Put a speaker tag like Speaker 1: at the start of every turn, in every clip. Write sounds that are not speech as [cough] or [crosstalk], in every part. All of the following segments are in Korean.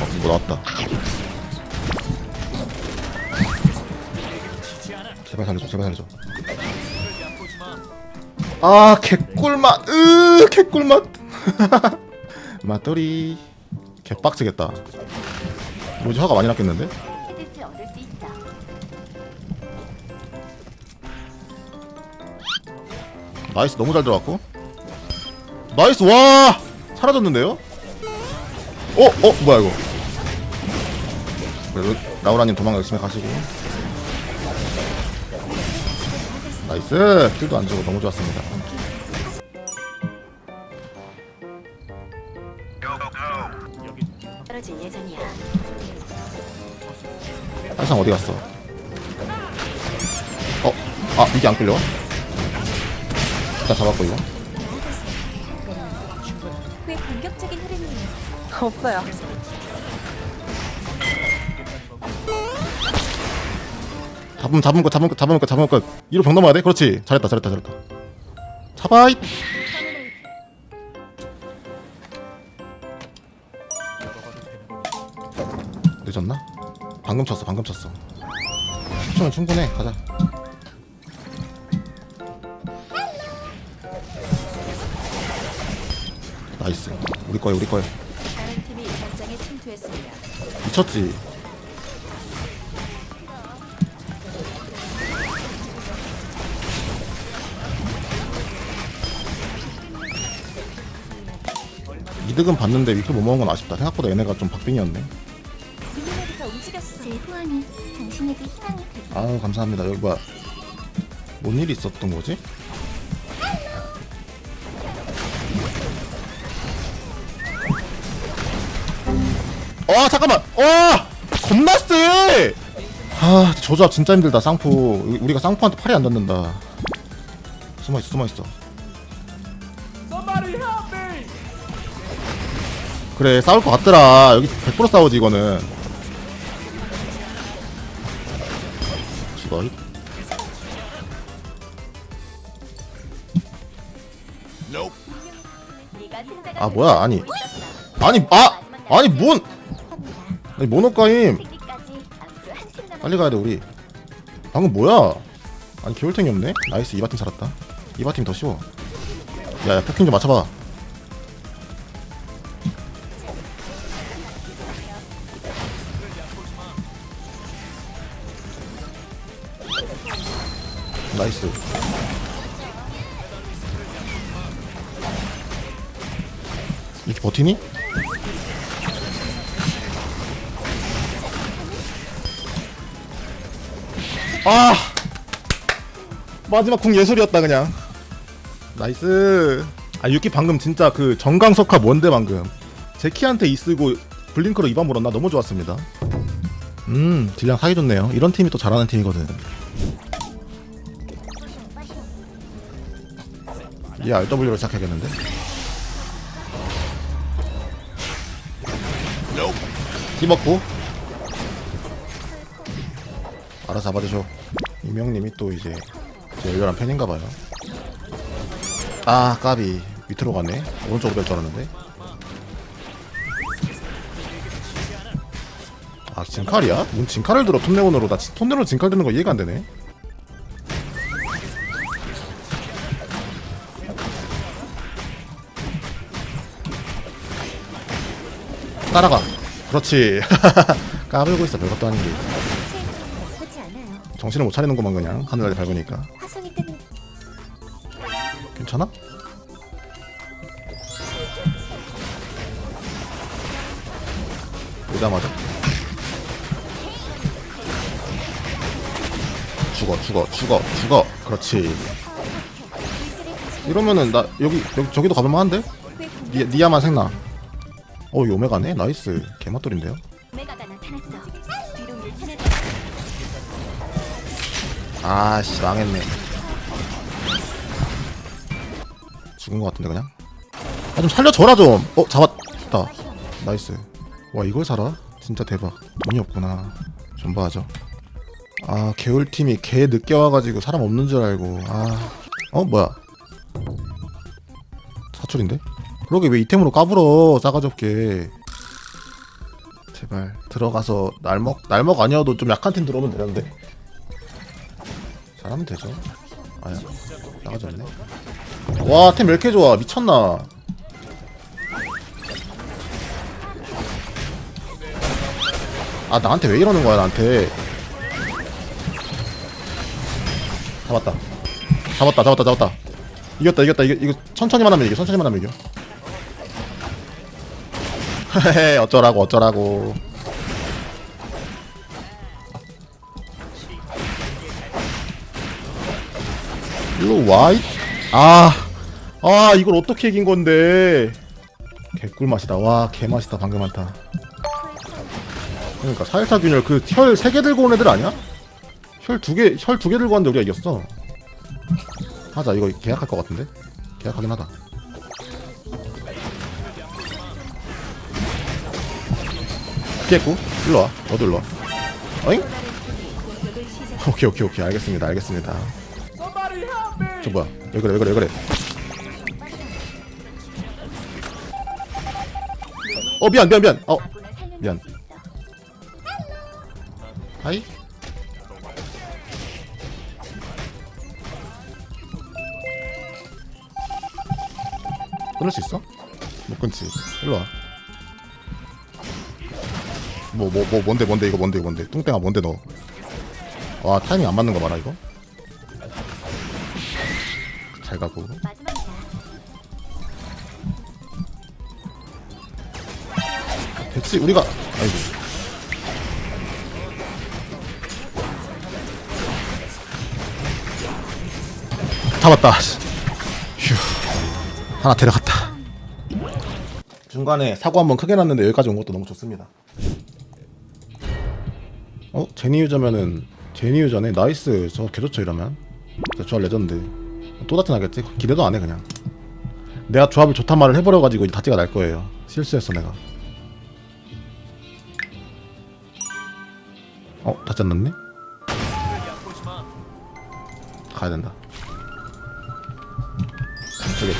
Speaker 1: 어, 이거 나왔다. 제발 살려줘, 제발 살려줘. 아, 개꿀맛, 으, 개꿀맛. [laughs] 맛돌이. 개빡치겠다. 뭐지, 화가 많이 났겠는데? 나이스, 너무 잘 들어갔고. 나이스, 와! 사라졌는데요? 어, 어, 뭐야, 이거. 그래도 라우라님 도망 열심히 가시고. 나이스! 킬도 안 주고 너무 좋았습니다.
Speaker 2: 떨어질 예정이야.
Speaker 1: 한상 어디 갔어? 어? 아 이게 안 끌려? 일단 잡았고 이거.
Speaker 2: 왜 공격적인 흐름이
Speaker 3: 없어요.
Speaker 1: 잡으면 잡으면 거 잡으면 거 잡으면 거 잡으면 거 이로 병 넘어야 돼? 그렇지. 잘했다 잘했다 잘했다. 잡아 잇! 늦었나? 방금 쳤어 방금 쳤어. 10초면 충분해. 가자 나이스 우리 거야 우리 거야
Speaker 2: 다른 팀이 전장에 침투했습니다.
Speaker 1: 미쳤지 이득은 봤는데 위클 못 먹은 건 아쉽다 생각보다 얘네가 좀 박빙이었네
Speaker 2: 루미나리가 움직였어. 제 후원이 당신에게 희망이 되.
Speaker 1: 아우 감사합니다 여기 뭐야 뭔 일이 있었던 거지? 어 잠깐만. 와 겁나 세! 아 조작 진짜 힘들다 쌍포. 우리- 우리가 쌍포한테 팔이 안 닿는다. 숨어있어 숨어있어. 그래 싸울 것 같더라. 여기 100% 싸우지 이거는. 죽어 아 뭐야? 아니. 아니 아 아니 뭔 아니 모노가임. 빨리 가야 돼 우리. 방금 뭐야? 아니 개울탱이 없네? 나이스 이바팀 살았다. 이바팀 더 쉬워. 야야 패킹 좀 맞춰봐. 나이스. 이렇게 버티니? 아. 마지막 궁 예술이었다 그냥. 나이스. 아 유키 방금 진짜 그 정강석화 뭔데 방금? 제키한테 이 쓰고 블링크로 이반 물었나? 너무 좋았습니다. 음 딜량 사기 좋네요. 이런 팀이 또 잘하는 팀이거든. 이 RW로 시작해야겠는데? 씹었고 알아서 잡아주셔. 이명님이 또 이제 제 열렬한 팬인가봐요. 아 까비. 밑으로 가네. 오른쪽으로 뺄 줄 알았는데. 아 진칼이야? 뭔 진칼을 들어? 톱레온으로. 나 지- 톱레온 진칼 드는 거 이해가 안 되네. 따라가. 그렇지. [laughs] 까불고 있어. 별것도 아닌 게. 정신을 못 차리는구만 그냥 하늘을 밟으니까
Speaker 2: 화성이 뜨는
Speaker 1: 괜찮아? 오자마자 죽어 죽어 죽어 죽어 그렇지 이러면은 나 여기, 여기 저기도 가볼만한데? 니, 니야만 생나 어 이거 오메가네? 나이스 개맛돌인데요? 아씨 망했네. 죽은 것 같은데 그냥? 아 좀 살려줘라 좀어 잡았다. 나이스. 와 이걸 살아? 진짜 대박. 돈이 없구나. 좀 봐죠. 아 개울팀이 개 늦게 와가지고 사람 없는 줄 알고. 아어 뭐야? 탈출인데? 그러게 왜 이템으로 까불어 싸가지 없게. 제발 들어가서 날먹 날먹 아니어도 좀 약한 팀 들어오면 되는데 잘하면 되죠. 아야 없네. 와템 왜 이렇게 좋아? 미쳤나. 아 나한테 왜 이러는 거야 나한테? 잡았다. 잡았다 잡았다 잡았다. 이겼다 이겼다. 이거 이거 천천히만 하면 이겨 천천히만 하면 이겨. [laughs] 헤헤 어쩌라고 어쩌라고 일로 와이 아, 아 이걸 어떻게 이긴 건데? 개꿀 맛이다. 와 개 맛이다 방금 한타. 그러니까 사일타 균열 그혈세개 들고 온 애들 아니야? 혈두개혈두개 들고 왔는데 우리가 이겼어. 하자 이거 계약할 것 같은데? 계약하긴 하다. 피했고 일로 와. 너도 일로 와. 어잉? 오케이 오케이 오케이. 알겠습니다 알겠습니다 저 뭐야 왜 그래 왜 그래 왜 그래? 어 미안 미안 미안. 어 미안. 하이? 끊을 수 있어? 못 끊지. 일로 와. 뭐 뭐 뭐 뭔데 뭔데 이거 뭔데 이거 뭔데? 뚱땡아 뭔데 너 와 타이밍 안 맞는 거 봐라 이거 잘 가고. 됐지? 우리가 아이고. 잡았다. 휴. 하나 데려갔다. 중간에 사고 한번 크게 났는데 여기까지 온 것도 너무 좋습니다. 어? 제니 유저면은 제니 유저네? 나이스. 저 개좋죠 이러면. 저 레전드 또 다트 나겠지? 기대도 안 해 그냥 내가 조합을 좋단 말을 해버려가지고 이제 다티가 날 거예요 실수했어 내가 어? 다치 안 났네? 가야 된다 저기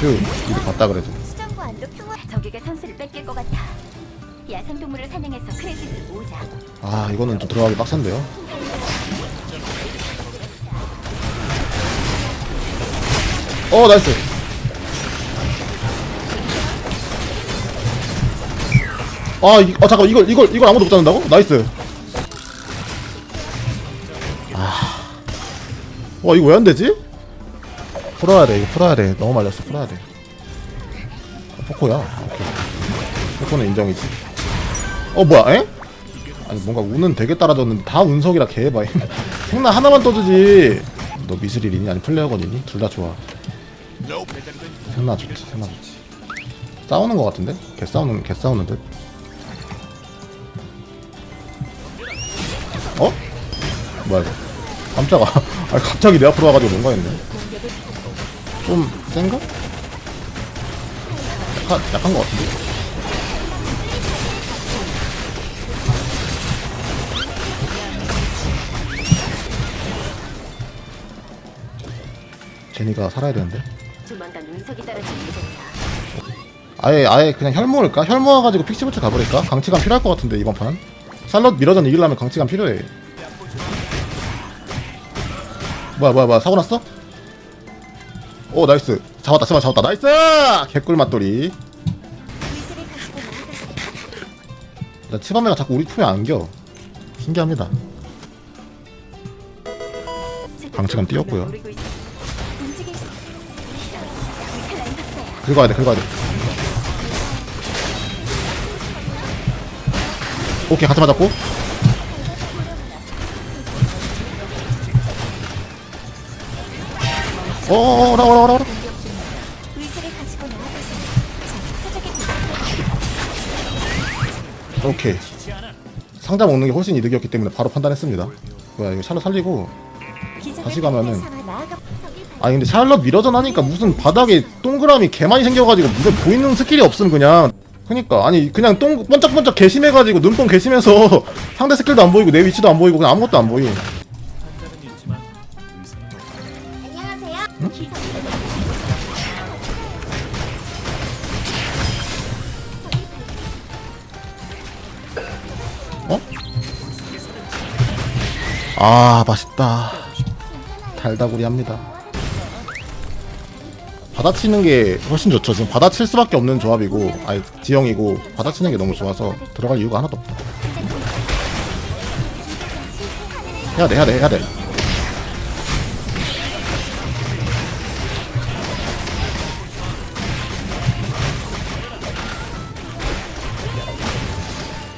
Speaker 1: 휴 이거 봤다 그래도
Speaker 2: 수정과 안도 평화. 적에게 선수를 뺏길 것 같아. 야생동물을 사냥해서 크레딧을 모으자.
Speaker 1: 아 이거는 좀 들어가기 빡센데요 어 나이스 아, 이, 어 잠깐 이걸 이걸 이걸 아무도 못 잡는다고? 나이스. 아, 와 이거 왜 안 되지? 풀어야 돼 이거 풀어야 돼 너무 말렸어 풀어야 돼. 어, 포코야. 오케이. 포코는 인정이지. 어 뭐야? 에? 아니 뭔가 운은 되게 따라줬는데 다 운석이라 개봐. [laughs] 생나 하나만 떠주지. 너 미스릴이니 아니 플레어건이니? 둘 다 좋아. 생나 좋지 생나 좋지. 싸우는 거 같은데? 개 싸우는 개 싸우는 듯. 어? 뭐야 이거? 깜짝아. [laughs] 아니 갑자기 내 앞으로 와가지고 뭔가 했네. 좀 센가? 약간 약한 거 같은데? 제니가 살아야 되는데.
Speaker 2: 조만간 운석이.
Speaker 1: 아예 아예 그냥 혈 모을까? 혈 모아가지고 픽시부터 가버릴까? 강치감 필요할 것 같은데 이번 판. 살럿 미러전 이기려면 강치감 필요해. 뭐야 뭐야 뭐야 사고 났어? 오 나이스 잡았다 잡았다 잡았다 나이스 개꿀 맛돌이.
Speaker 2: 나
Speaker 1: 치밤매가 자꾸 우리 품에 안겨. 신기합니다. 방치감 띄었고요. 긁어야 돼 긁어야 돼. 오케이 같이 맞았고. 어어어 오라 오라 오라 오라. 오케이. 상자 먹는 게 훨씬 이득이었기 때문에 바로 판단했습니다. 뭐야 이거 샬로 살리고 다시 가면은- 아니 근데 샬럿 미러전 하니까 무슨 바닥에 동그라미 개 많이 생겨가지고 무슨 보이는 스킬이 없음 그냥 그니까 아니 그냥 똥 번쩍번쩍 개심해가지고 눈뽕 개심해서 상대 스킬도 안 보이고 내 위치도 안 보이고 그냥 아무것도 안 보임 아 맛있다. 달다구리 합니다. 받아치는 게 훨씬 좋죠. 지금 받아칠 수밖에 없는 조합이고 아니 지형이고 받아치는 게 너무 좋아서 들어갈 이유가 하나도 없다. 해야돼 해야돼 해야돼.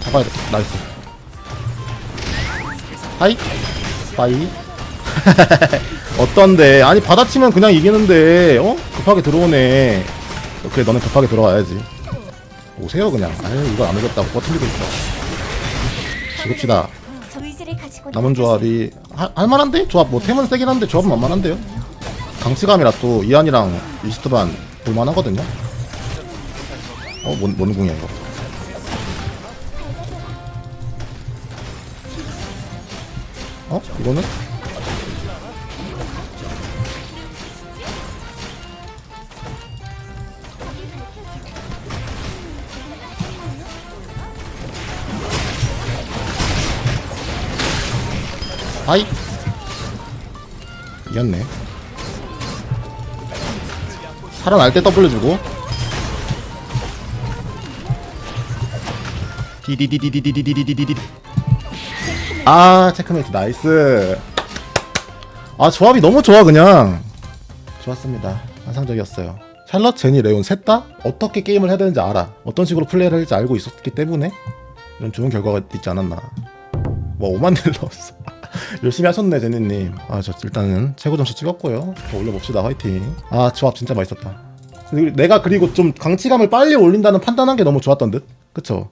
Speaker 1: 잡아야 돼. 나이스 하이. 빠이. [laughs] 어떤데? 아니 받아치면 그냥 이기는데 어? 급하게 들어오네. 그래 너는 급하게 들어와야지. 오세요 그냥. 아유 이거 안 오겠다고. 버틀리고 있어. 죽읍시다. 남은 조합이 할, 할만한데? 조합 뭐 템은 세긴 한데 조합은 만만한데요? 강치감이라 또 이한이랑 이스트반 볼만하거든요? 어? 뭔, 뭔 궁이야 이거 어? 이거는? 아이 이겼네 살아날 때 W 주고 디디디디디디디디디디 아 체크메이트 나이스. 아 조합이 너무 좋아 그냥. 좋았습니다. 환상적이었어요. 샬럿, 제니, 레온 셋 다? 어떻게 게임을 해야 되는지 알아. 어떤 식으로 플레이를 할지 알고 있었기 때문에 이런 좋은 결과가 있지 않았나. 뭐 5만 딜 넣었어. 열심히 하셨네 제니님. 아저 일단은 최고 점수 찍었고요. 더 올려봅시다 화이팅. 아 조합 진짜 맛있었다. 내가 그리고 좀 강치감을 빨리 올린다는 판단한 게 너무 좋았던 듯. 그쵸